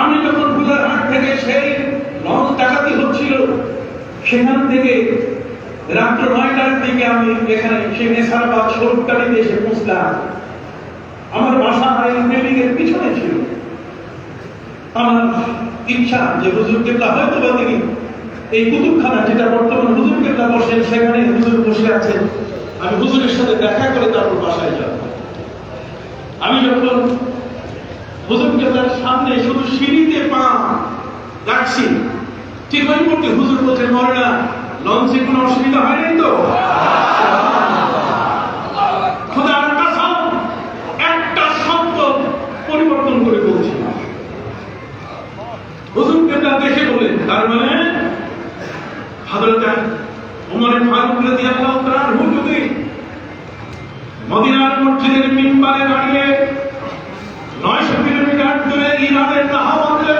আমি যখন ফুলারহাট থেকে সেই লঞ্চ ডাকাতি হচ্ছিল, সেখান থেকে রাত্র নয়টার দিকে আমি এখানে সেই নেশারাবাদ স্বরূপকারীতে এসে পৌঁছলাম, আমার বাসা এই বিল্ডিং এর পিছনে ছিল। আমার ইচ্ছা যে হুজুর কেবলা হয়তো বা তিনি এই কুতুবখানা যেটা বর্তমান হুজুর কেবলা বসেন, সেখানে হুজুর বসে আছেন। আমি হুজুরের সাথে দেখা করে তারপর বাসায় যাব। আমি যখন হুজুর কেবলার সামনে শুধু সিঁড়িতে পা রাখছি। ঠিক ওই মুহূর্তে হুজুর বলছেন মরনা লঞ্চে কোনো অসুবিধা হয়নি তো? একটা শব্দ পরিবর্তন করে তার মানে? মদিনার মসজিদের মিম্বারে দাঁড়িয়ে নয়শো কিলোমিটার দূরে ইরানের নাহাবাতে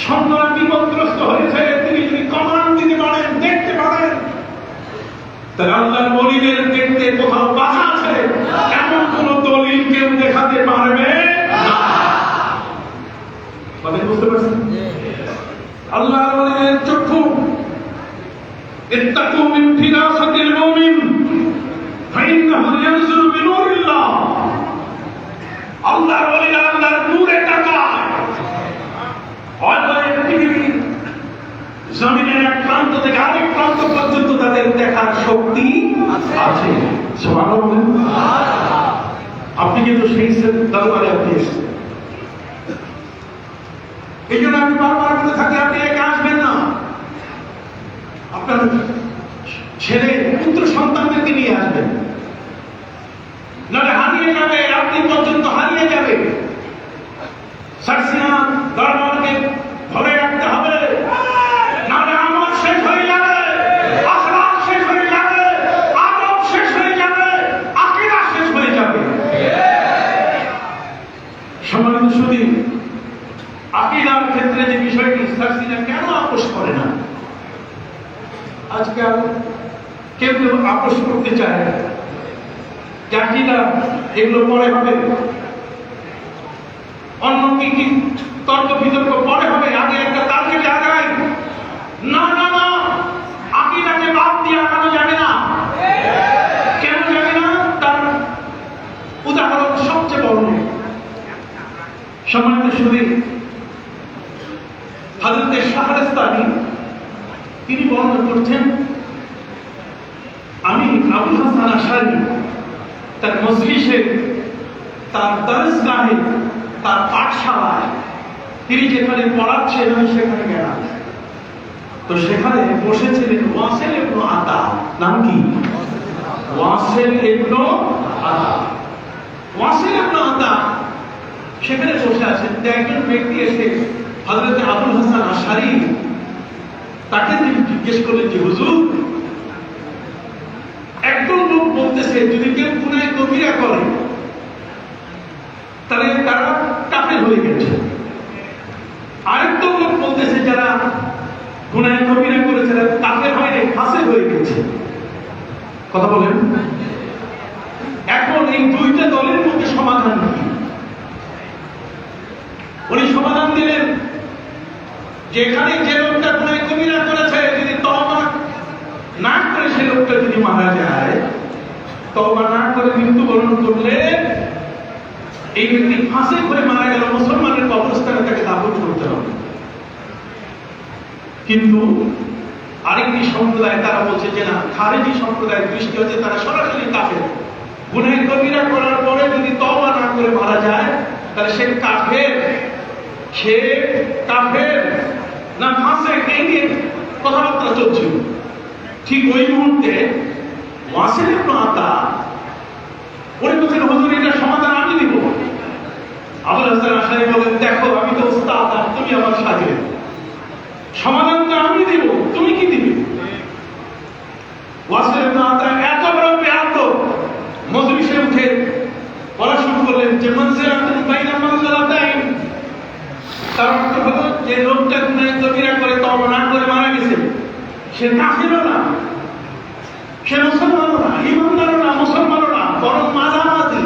সৈন্যরা বিপদগ্রস্ত হয়েছে তিনি যদি কমান্ড দিতে পারেন দেখতে পারেন তাহলে আল্লাহর মলিদের দেখতে কোথাও বাধা আছে এমন কোন দলিল কেউ দেখাতে পারবে না কথা বুঝতে পারছেন আল্লাহর মলিদের চক্ষু اتقوا من فراسة المؤمن فإنه ينظر بنور الله আল্লাহর দেখার শক্তি আছে। আপনি কিন্তু সেই দরবারে আপনি এসেছেন। এই জন্য আমি বারবার বলে থাকি, আপনি একা আসবেন না আপনার ছেলে পুত্র সন্তানদেরকে নিয়ে আসবেন নাহলে হারিয়ে যাবে আপনি পর্যন্ত হারিয়ে যাবে সার্সিনা দরবারকে ধরে রাখতে হবে নাহলে আমার শেষ হয়ে যাবে আখলাক শেষ হয়ে যাবে আদব শেষ হয়ে যাবে আকিরা শেষ হয়ে যাবে সম্মানিত সুদী আকিদার ক্ষেত্রে যে বিষয়টি সার্সিনা কেন আপোষ করে না আজকাল কেউ কেউ আপোষ করতে চায় না চাকরিটা এগুলো পরে হবে। অন্য কি কি তর্ক বিতর্ক পরে হবে। আগে একটা টার্গেটে আগাই না না না আকিদাকে বাদ দিয়ে আগানো যাবে না। কেন যাবে না? তার উদাহরণ সবচেয়ে বড়। সম্মানিত সুদী হাজরতে শাহরাস্তানি, তিনি বর্ণনা করছেন, আমি আবুল হাসান আশারি তার মজলিসে, তার দরসগাহে তার পাঠশালায় তিনি যেখানে পড়াচ্ছেন আমি সেখানে গেলাম। তো সেখানে বসেছিলেন ওয়াসেল ইবনু আতা। নাম কি? ওয়াসেল ইবনু আতা। ওয়াসেল ইবনু আতা সেখানে বসে আছেন। যে একজন ব্যক্তি এসে হযরত আবুল হাসান আশারি, তাকে তিনি জিজ্ঞেস করলেন যে, হুজুর বলতেছে, যদি কেউ গুনায় কবিরা করে তাহলে তারা কাফের হয়ে গেছে। আরেকজন লোক বলতেছে, যারা গুনায় কবিরা করেছে তারা কাফের হয় নাই ফাঁসে হয়ে গেছে। কথা বলেন। এখন এই দুইটা দলের মধ্যে সমাধান কি? উনি সমাধান দিলেন, যেখানে যে লোকটা গুনায় কবিরা করেছে যদি তওবা না করে সে লোকটা যদি মারা যায় তওবা না করে মৃত্যুবরণ করলে এই ব্যক্তি ফাঁসে করে মারা গেল, মুসলমানের কবরস্থানে তাকে দাফন করতে হবে। কিন্তু আরেকটি সম্প্রদায় তারা বলছে যে না, খারেজি সম্প্রদায়ের দৃষ্টি হচ্ছে তারা সরাসরি কাফের। গুনাহ কবিরা করার পরে যদি তওবা না করে মারা যায়, তাহলে সে কাফের সে কাফের। না ফাঁসে এই নিয়ে কথাবার্তা চলছিল। ঠিক ওই মুহূর্তে ওয়াসিল ইবনে আতা উনি বলছেন হুজুর এটা সমাধান আমি দিব আবুল হাসান আশারি বলেন, দেখো, আমি তো উস্তাদ আর তুমি আমার সাথে। সমাধানটা আমি দিব তুমি কি দিবে? ওয়াসিল ইবনে আতা এত বড় বেয়াদ মজলিসে উঠে পড়া শুরু করলেন যে মনজিলাতুন বাইনা মনজিলাতাইন তার অর্থ হলো, যে লোকটা গুনাহ কবিরা করে তওবা না করে মারা গেছে, সে কাফিরও না। সে মুসলমানও না ইমানদারও না মুসলমানও না বরং মাঝামাঝি।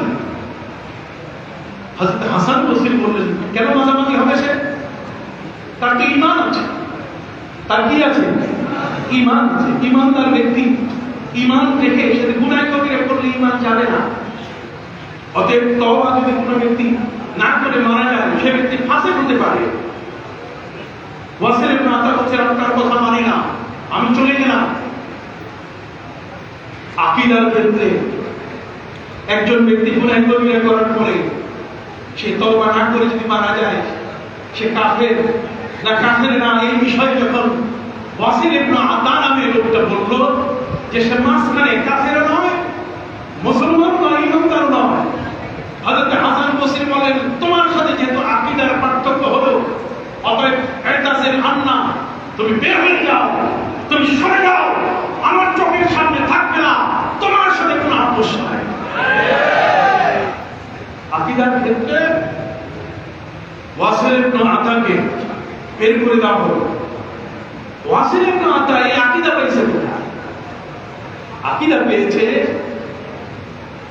হযরত হাসান বসরি বললেন তার তো ইমান আছে। তার কি আছে? ইমান আছে। ইমানদার ব্যক্তি ইমান রেখে সে গুনায় কবিরে করলে ইমান যাবে না। অতএব তওবা যদি কোনো ব্যক্তি না করে মারা যায়, সে ব্যক্তি ফাঁসে হতে পারে। ইবনে আতা বলছে আপনার কথা মানি না। আমি চলে গেলাম। আকিদার ক্ষেত্রে একজন ব্যক্তি গুনাহ কবিরা করার পরে সে তওবা না করে যদি মারা যায়, সে কাফের না কাফের না, এই বিষয় যখন ওয়াসিল ইবনে আতা নামে লোকটা বলল যে সে মাঝখানে কাফেরও নয়, মুসলমান নয়, ইমানদারও নয়। হযরত হাসান বসরি বলেন, তোমার সাথে যেহেতু আকীদার পার্থক্য হলো, অতএব এতাসের আন্না, তুমি বের হয়ে যাও, তুমি সরে যাও, আমার চোখের সামনে তোমার নাই আকীদার ক্ষেত্রে ওয়াসিল আতাকে বের করে দেওয়া হলো। ওয়াসিল আতা এই আকীদা কোথায়? আকীদা পেয়েছে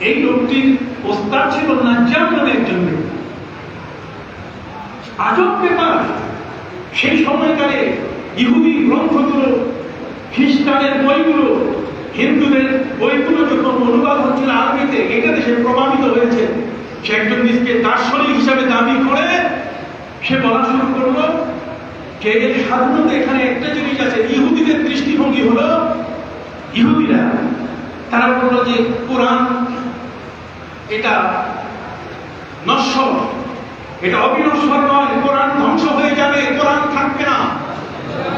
এই লোকটির ওস্তাদ ছিল নাজ্জাম নামে একজন ব্যক্তি আজব ব্যাপার, সেই সময়কালে ইহুদি গ্রন্থগুলো, খ্রিস্টানের বইগুলো হিন্দুদের বইগুলো যখন অনুবাদ হচ্ছিল আরবিতে এটা দেশে প্রভাবিত হয়েছে। সে একজন নিজকে দার্শনিক হিসাবে দাবি করে, সে বলা শুরু করল যে সাধারণত এখানে একটা জিনিস আছে, ইহুদিদের দৃষ্টিভঙ্গি হলো, ইহুদিরা, তারা বলল যে কোরআন এটা নশ্বর, এটা অবিনশ্বর নয়, কোরআন ধ্বংস হয়ে যাবে, কোরআন থাকবে না।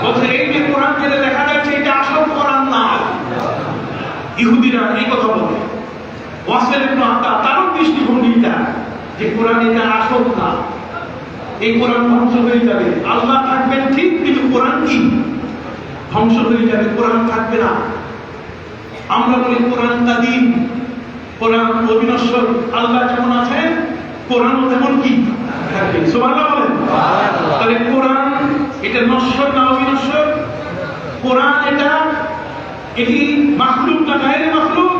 বলছে, এই যে কোরআন যেটা দেখা যাচ্ছে এটা আসল কোরআন না ইহুদিরা এই কথা বলে। ওয়াসেল ইবনে আতা তারও দৃষ্টিভঙ্গিটা যে কোরআন এটা আসল না এই কোরআন ধ্বংস হয়ে যাবে। আল্লাহ থাকবেন ঠিক কিন্তু কোরআন কি? ধ্বংস হয়ে যাবে কোরআন থাকবে না। আমরা বলি কোরআন কাদিম কোরআন অবিনশ্বর। আল্লাহ যেমন আছেন কোরআন তেমন কি? থাকবে। সুবহানাল্লাহ বলেন। তাহলে কোরআন এটা নশ্বর না অবিনশ্বর? কোরআন এটা এটি মাখলুক না, গায়ের মাখলুক?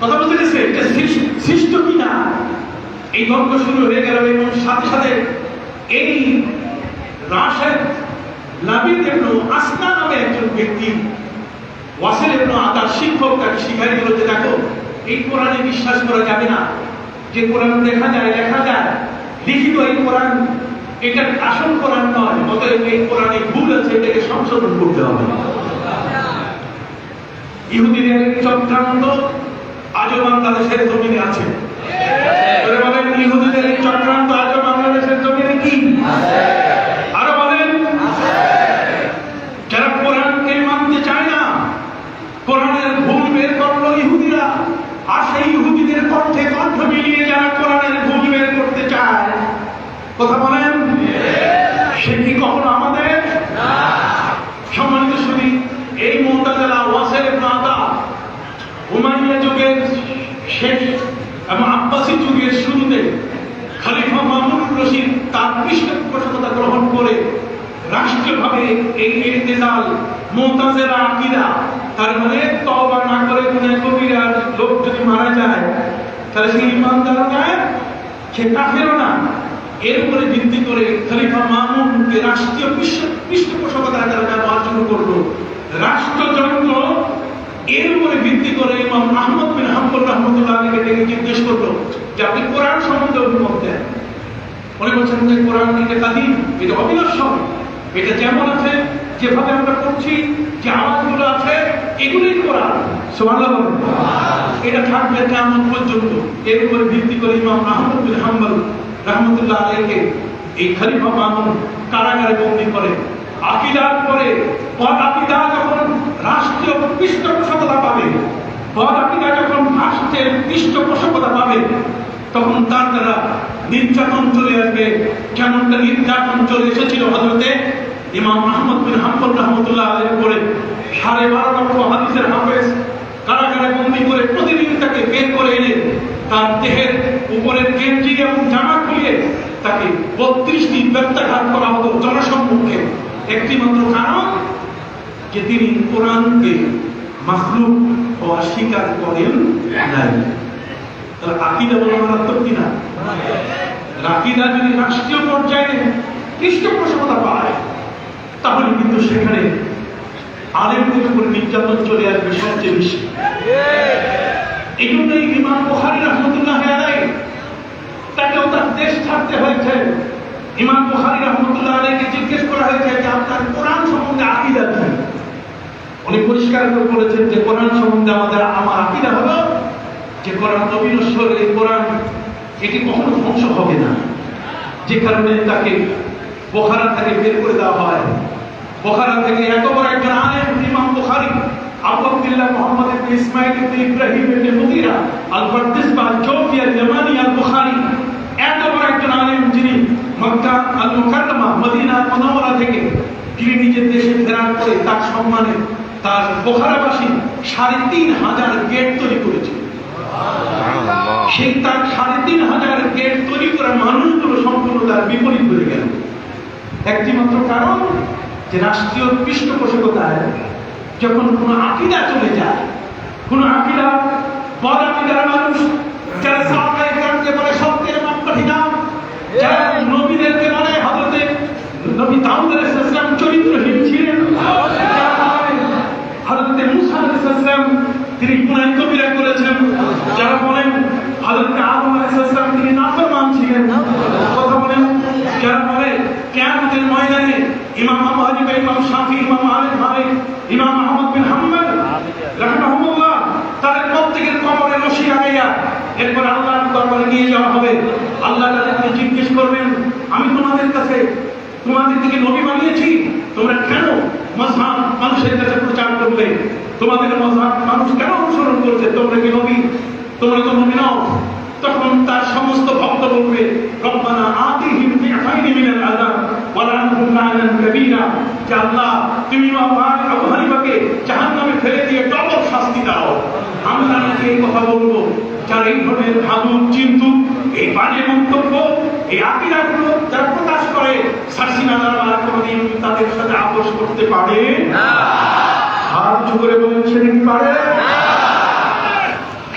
কথা বুঝতে গেছে এটা সৃষ্ট- সৃষ্ট কি না এই দ্বন্দ্ব শুরু হয়ে গেল এবং সাথে সাথে এই রাশেদ লাবিদ ইবনু আসনা নামে একজন ব্যক্তি, ওয়াসিল ইবনু আতার শিক্ষক, তাকে শিখাই দিল দেখো, এই কোরআনে বিশ্বাস করা যাবে না। যে কোরআন দেখা যায়, লেখা যায়, লিখিত এই কোরআন এটা আসল কোরআন নয়, অতএব এই কোরআনে ভুল আছে, এটাকে সংশোধন করতে হবে। ইহুদিদের চক্রান্ত আজও বাংলাদেশের জমিনে আছে। বলেন ইহুদিদের চক্রান্ত আজও বাংলাদেশের জমিনে কি? আরও বলেন যারা কোরআনকে মানতে চায় না কোরআনের ভুল বের করল ইহুদিরা আর সেই ইহুদিদের কণ্ঠে কণ্ঠ মিলিয়ে যারা কোরআনের ভুল বের করতে চায় কথা বলেন সে কি কখনো আমাদের সম্মানিত শুনি এই মোতাজেলা ওয়াসের নাদা উমাইয়া যুগের শেষ এবং আব্বাসী যুগের শুরুতে খলিফা মামুন রশিদ তার পৃষ্ঠপোষকতা গ্রহণ করে এই মোতাজেরা আকিদা, তার মানে না করে লোক যদি মারা যায়, তাহলে সে ইমানদার সে কাফেরও না। এর উপরে ভিত্তি করে খলিফা মামুনকে রাষ্ট্রীয় পৃষ্ঠ- পৃষ্ঠপোষকতা তারা ব্যবহার শুরু করল। রাষ্ট্রযন্ত্র, এর উপরে ভিত্তি করে ইমাম আহমদ বিন হাম্বল রহমতুল্লাহ আলীকে ডেকে জিজ্ঞেস করল যে আপনি কোরআন সম্বন্ধে অভিমত দেন। উনি বলছেন যে কোরআন কাদিম এটা অবিনশ্বর। এটা যেমন আছে, যেভাবে আমরা করছি যে আওয়াজগুলো আছে, এগুলোই কোরআন। এটা থাকবে কেমন পর্যন্ত? এর উপরে ভিত্তি করে ইমাম আহমদ বিন হাম্বল রহমতুল্লাহ আলীকে এই খলিফা মামুন কারাগারে বন্দী করে। আকিদার পরে পদ আকিদা যখন রাষ্ট্রীয় পৃষ্ঠপোষকতা পাবে পদ আকিদা যখন রাষ্ট্রের পৃষ্ঠপোষকতা পাবে, তখন তার দ্বারা নির্যাতন চলে আসবে। যেমনটা নির্যাতন চলে এসেছিল হজরতে ইমাম আহমদ বিন হাম্বল রহমতুল্লাহ আলের করে সাড়ে বারো লক্ষ হাদিসের হাফেজ কারাগারে বন্দি করে প্রতিদিন তাকে বের করে এনে তার দেহের উপরের গেঞ্জি এবং জামা খুলিয়ে তাকে বত্রিশটি ব্যত্যাঘাত করা হতো জনসম্মুখে। একটি মাত্র কারণ যে তিনি কোরআনকে মাখলুক অস্বীকার করেন নাই। তাহলে আকিদা বলা মারাত্মক কিনা আকিদা যদি রাষ্ট্রীয় পর্যায়ে পৃষ্ঠপোষকতা পায়, তাহলে কিন্তু সেখানে আলেমদের উপরে নির্যাতন চলে আসবে সবচেয়ে বেশি। এই জন্যই ইমাম বুখারি রহমতুল্লাহ আলাই তাকেও তার দেশ ছাড়তে হয়েছে। ইমাম বুখারি রহমতুল্লাহ আলাইকে জিজ্ঞেস করা হয়েছে যে, আপনার কোরআন সম্বন্ধে আকিদা কি? উনি পরিষ্কার করে বলেছেন যে, কোরআন সম্বন্ধে আমাদের আমার আকিদা হলো যে, কোরআন এই কোরআন এটি কখনো ধ্বংস হবে না। যে কারণে তাকে বোখারা থেকে বের করে দেওয়া হয়। বোখারা থেকে এত বড় একজন আলেম, ইমাম মুহাম্মদ ইবনে ইসমাঈল ইবনে ইব্রাহিম ইবনে মুগীরা আল আল জওফি আল বুখারী একজন আলেম যিনি Makkah al Mukarramah Madinah Munawwarah থেকে তিনি নিজের দেশে ফেরার পরে তার সম্মানে তার বোখারাবাসী সাড়ে তিন হাজার সেই তার সাড়ে তিন হাজার গেট তৈরি করা মানুষগুলো সম্পূর্ণ তার বিপরীত হয়ে গেল। একটি মাত্র কারণ যে রাষ্ট্রীয় পৃষ্ঠপোষকতায় যখন কোনো আকিদা চলে যায়, কোনো আকিদা বদ আকিদার মানুষ, যারা সাহাবায়ে কেরামকে বলে সত্যের মাপকাঠি যারা নবীদেরকে বলে, হযরতে নবী দাউদ আলাইহিস চরিত্রহীন ছিলেন হযরতে মুসা আলাইহিস তিনি যারা বলেন হযরতে আদম আলাইহিস সালাম তিনি নাফরমান ছিলেন কথা বলেন যারা বলে? কিয়ামতের ময়দানে? ইমাম আবু হানিফা, ইমাম শাফি, ইমাম মালিক মালিক ইমাম আহমদ বিন হাম্বল, রাহিমাহুল্লাহ, তাদের প্রত্যেকের কবরে রশি লাগাইয়া এরপর আল্লাহর দরবারে নিয়ে যাওয়া হবে। আল্লাহ তাদেরকে জিজ্ঞেস করবেন, আমি তোমাদের কাছে, তোমাদের থেকে নবী বানিয়েছি, তোমরা কেন মজহাব মানুষের কাছে প্রচার করলে? তোমাদের মজহাব মানুষ কেন অনুসরণ করছে? তোমরা কি নবী? তোমরা তো নবী নও তখন তার সমস্ত ভক্ত বলবে রব্বানা আতিহিম বিআইনি মিনাল আযাব ওয়া লানহুম লা'নান কাবীরা যে আল্লাহ তুমি আবু আবু হানিফাকে জাহান্নামে ফেলে দিয়ে ডবল শাস্তি দাও। আমরা নাকি এই কথা বলব যারা এই ধরনের ভাবুক চিন্তুক এই বাজে মন্তব্য এই আকিদাগুলো যারা প্রকাশ করে সার্সিনা দ্বারা কোনোদিন তাদের সাথে আপোষ করতে পারে? হাত উঁচু করে বলেন সেদিন পারে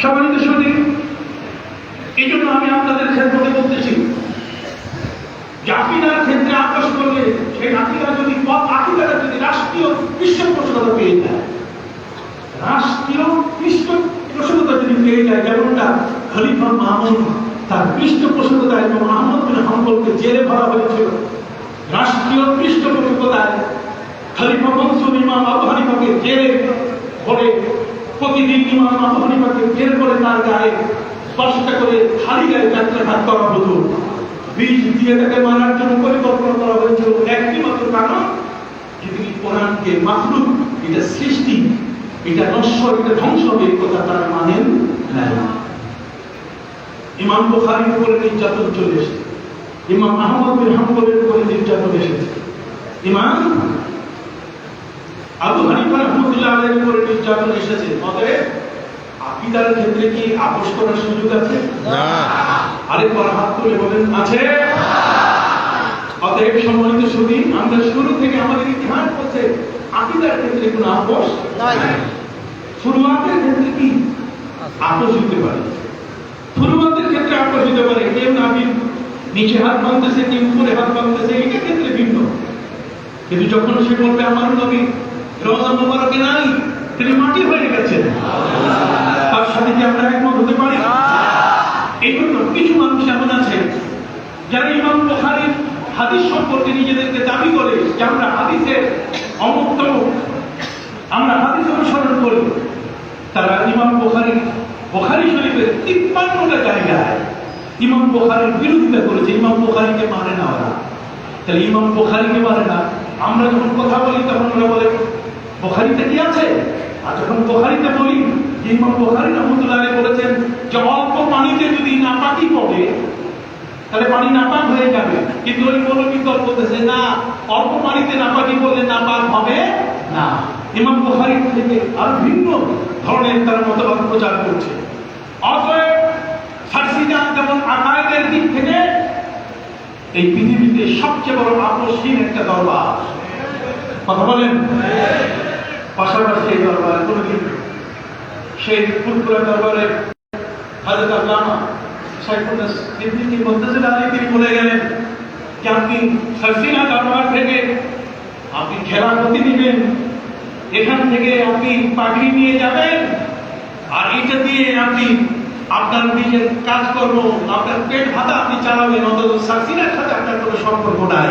সম্মানিত শুনি এই জন্য আমি আপনাদের ক্ষেত্রে বলতেছি যে ক্ষেত্রে আপোষ করলে সেই আকিদা যদি আকিদাটা যদি রাষ্ট্রীয় পৃষ্ঠপোষকতা পেয়ে যায়, রাষ্ট্রীয় পৃষ্ঠপোষকতা যদি পেয়ে যায়, যেমনটা খলিফা মামুন তার পৃষ্ঠপোষকতায় এবং আহমদ বিন হাম্বলকে জেলে ভরা হয়েছিল, রাষ্ট্রীয় পৃষ্ঠপোষকতায় খলিফা মনসুর ইমাম আবু হানিফাকে জেলে ভরে প্রতিদিন ইমাম জেল করে তার গায়ে করে খালি গায়ে যাত্রাঘাত করা হতো। বিষ দিয়ে তাকে মারার জন্য পরিকল্পনা করা হয়েছিল একটি মাত্র কারণ যে তিনি কোরআনকে মাখলুক, এটা সৃষ্টি, এটা নশ্বর, এটা ধ্বংস হবে এই কথা তারা মানেন না ইমাম বুখারীর উপরে নির্যাতন চলে এসেছে। ইমাম আহমদ বিন হাম্বলের নির্যাতন এসেছে। ইমাম আবু হানিফা রহমতুল্লাহ আলাইহির উপরে নির্যাতন এসেছে। অতএব আকিদার ক্ষেত্রে কি আপোষ করার সুযোগ আছে? না। আরেকবার হাত তুলে বলেন আছে। অতএব সম্মানিত সুদী আমরা শুরু থেকে আমাদের ইতিহাস বলছে আকিদার ক্ষেত্রে কোনো আপোষ নাই। ফুরুয়াতের ক্ষেত্রে কি? আপোষ হতে পারে। ফুরুয়াতের ক্ষেত্রে আপোষ হতে পারে। কেউ নাবির নিচে হাত বাঁধতেছে কেউ উপরে হাত বাঁধতেছে এটা ক্ষেত্রে ভিন্ন। কিন্তু যখন সে বলবে আমার নবী রওজা মোবারকে নাই, তিনি মাটি হয়ে গেছেন তার সাথে কি আমরা একমত হতে পারি? এই জন্য কিছু মানুষ এমন আছে, যারা ইমাম বুখারীর হাদিস সম্পর্কে নিজেদেরকে দাবি করে যে আমরা হাদিসের অমুক্তম আমরা হাদিস অনুসরণ করি। তারা ইমাম বুখারী বুখারী শরীফের তিপ্পান্নটা জায়গায় ইমাম বুখারীর বিরোধিতা করেছে। ইমাম বুখারীকে মানে না ওরা। তাহলে ইমাম বুখারীকে মানে না। আমরা যখন কথা বলি, তখন ওরা বলে বুখারীতে কি আছে? আর যখন বুখারীতে বলি ইমাম বুখারী রহমতুল্লাহ বলেছেন যে অল্প পানিতে যদি নাপাকি পড়ে, তাহলে পানি নাপাক হয়ে যাবে। কিন্তু ওই মৌলবী দল বলতেছে, না, অল্প পানিতে নাপাকি বললে নাপাক হবে না। ইমাম বুখারী থেকে আর ভিন্ন ধরনের তারা মতবাদ প্রচার করছে। অতএব ফার্সিদা যেমন আকায়েদের দিক থেকে এই পৃথিবীতে সবচেয়ে বড় আপসহীন একটা দরবার। কথা বলেন? পাশাপাশি এই দরবারে সেই ফুলপুরা দরবারে হাজরত আল্লামা সাইফুল্লাহ গেলেন, যে আপনি সাফিনা দরবার থেকে আপনি খেলাপতি দিবেন, এখান থেকে আপনি পাখি নিয়ে যাবেন, আর এটা দিয়ে আপনি আপনার নিজের কাজকর্ম আপনার পেট ভাতা আপনি চালাবেন অন্তত সার্সিনার সাথে আপনার কোনো সম্পর্ক নাই।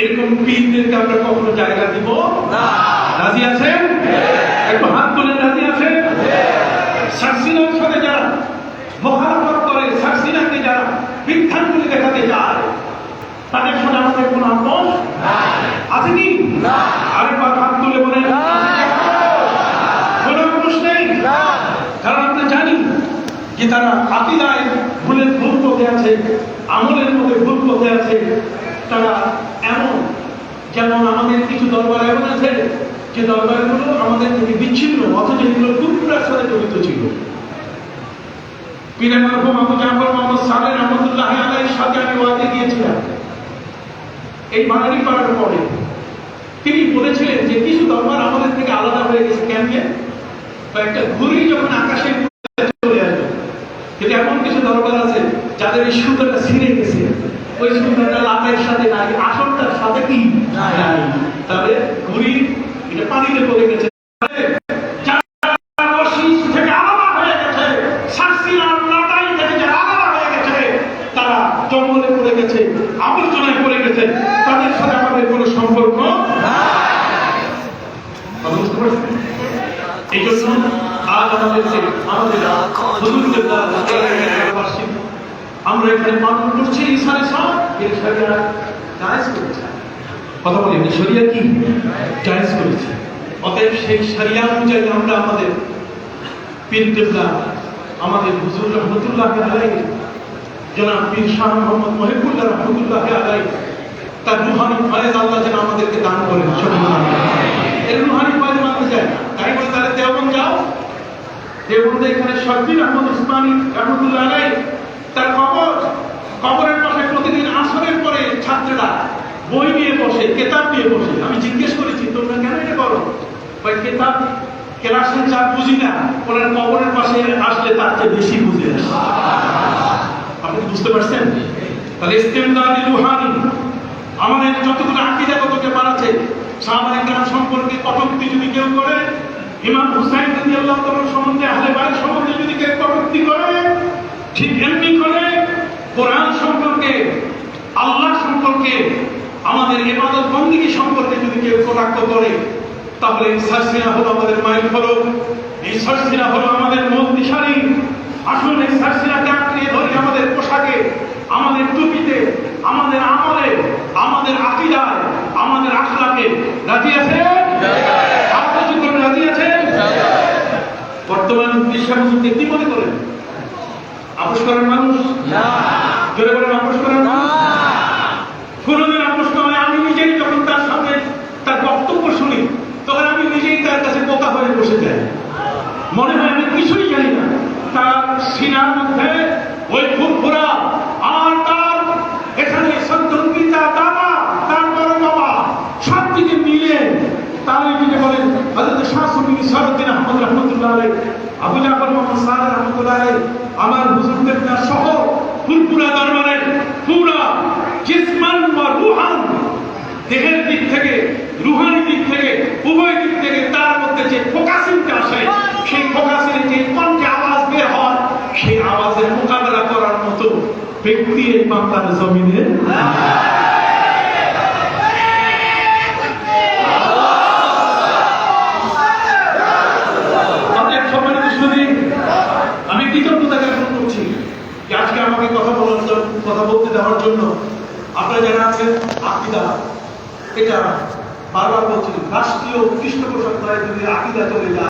এরকম পীরদেরকে আমরা কখনো জায়গা দিব? না। রাজি আছেন? একটু হাত তুলে রাজি আছেন? সার্সিনার সাথে যারা মহাপত করে সার্সিনাকে যারা বিজ্ঞানগুলি দেখাতে যায় তাদের সাথে আমাদের কোনো আপোষ? আছে কি? আরেকবার হাত তুলে বলেন কোনো আপোষ নেই কারণ আমরা জানি যে তারা আকিদায় ভুলের ভুল পথে আছে, আমলের মধ্যে ভুল পথে আছে, তারা এমন, যেমন আমাদের কিছু দরবার এমন আছে যে দরবারগুলো আমাদের থেকে বিচ্ছিন্ন, অথচ এগুলো টুকরার সাথে জড়িত ছিল। পীরে জাফর সাথে আমি গিয়েছিলাম। এই বাঙালি পাড়ার পরে তিনি বলেছিলেন যে কিছু দরবার আমাদের থেকে আলাদা হয়ে গেছে। কেমনে একটা ঘুড়ি যখন আকাশে চলে আসবে কিন্তু দরবার আছে যাদের এই সুতাটা ছিঁড়ে গেছে। ওই সুতাটা লাভের সাথে নাই আসলটার সাথে কি? নাই। তবে ঘুড়ি এটা পানিতে পড়ে গেছে। জঙ্গলে পড়ে গেছে আবর্জনায় পড়ে গেছে। তাদের সাথে আমাদের কোনো সম্পর্ক? এই জন্য আজ আমাদের বার্ষিক আমরা এখানে পালন করছি সব এই করেছে। কথা বলি শরিয়া কি? অতএব সেই শরিয়া অনুযায়ী আমরা আমাদের পীর আমাদের হুজুর রহমতুল্লাহ আলাই জনাব পীর শাহ মোহাম্মদ মহিবুল্লাহ রহমতুল্লাহ আলাই তার রুহানি ফয়েজ আল্লাহ যেন আমাদেরকে দান করেন সবগুলো এর রুহানি ফয়েজ মানতে যায় না। তাই বলে, তাহলে দেওবন যাও। দেওবন্দে এখানে শব্বির আহমদ উসমানী রহমতুল্লাহ তার কবর, কবরের পাশে প্রতিদিন আসরের পরে ছাত্ররা বই নিয়ে বসে, কেতাব নিয়ে বসে। আমি জিজ্ঞেস করেছি, তোমরা কেন এটা করো? ভাই, কেতাব ক্লাসের যা বুঝি না, ওনার কবরের পাশে আসলে তার চেয়ে বেশি বুঝে। আপনি বুঝতে পারছেন? তাহলে ইস্তেমদাদি রুহানি আমাদের যতগুলো আকিদাগত ব্যাপার আছে সাহাবায়ে কেরাম সম্পর্কে কটূক্তি যদি কেউ করে, ইমাম হুসাইন রাদিয়াল্লাহু সম্বন্ধে আহলে বাইত সম্বন্ধে যদি কেউ কটূক্তি করে ঠিক এমনি করে কোরআন সম্পর্কে আল্লাহ সম্পর্কে আমাদের ইবাদত বন্দিগি সম্পর্কে যদি কেউ কটাক্ষ করে তাহলে সারসিনা হলো আমাদের মাইল ফলক। এই সারসিনা হলো আমাদের মূল দিশারি। আসুন এই সারসিনাকে আঁকড়িয়ে ধরি আমাদের পোশাকে আমাদের টুপিতে আমাদের আমলে আমাদের আকিদায় আমাদের আখলাকে। রাজি আছে। রাজি আছে। বর্তমান বিশ্বাসকে কি মনে করেন? আপোষ করেন মানুষ? জোরে বলেন আপোষ করেন কোনোদিন আপোষ করে আমি নিজেই যখন তার সামনে তার বক্তব্য শুনি তখন আমি নিজেই তার কাছে বোকা হয়ে বসে যাই। মনে হয় আমি কিছুই জানি না। তার সিনার মধ্যে ওই ফুরফুরা আর তার এখানে সন্তর্পিতা দাদা তার বড় বাবা সব দিকে মিলে তার দিকে বলেন হযরত শাহ সুফি সরউদ্দিন আহমদ রহমতুল্লাহ আবু জাফর মোহাম্মদ সালেহ রহমতুল্লাহ আলাইহি আমার হুজুরদের না সহ ফুরফুরা দরবারের পুরা জিসমান বা রুহান। দেহের দিক থেকে, রুহানি দিক থেকে, উভয় দিক থেকে তার মধ্যে যে ফোকাসিংটা আসে, সেই ফোকাসিং যে কণ্ঠে আওয়াজ বের হয় সেই আওয়াজের মোকাবেলা করার মতো ব্যক্তি এই বাংলার জমিনে অতএব সম্মানিত শুধু আমি কৃতজ্ঞতা জ্ঞাপন করছি যে আজকে আমাকে কথা বলার জন্য কথা বলতে দেওয়ার জন্য আপনারা যারা আছেন আকিদা রাষ্ট্রীয় পৃষ্ঠপোষক করে যদি আকিদা চলে যায়।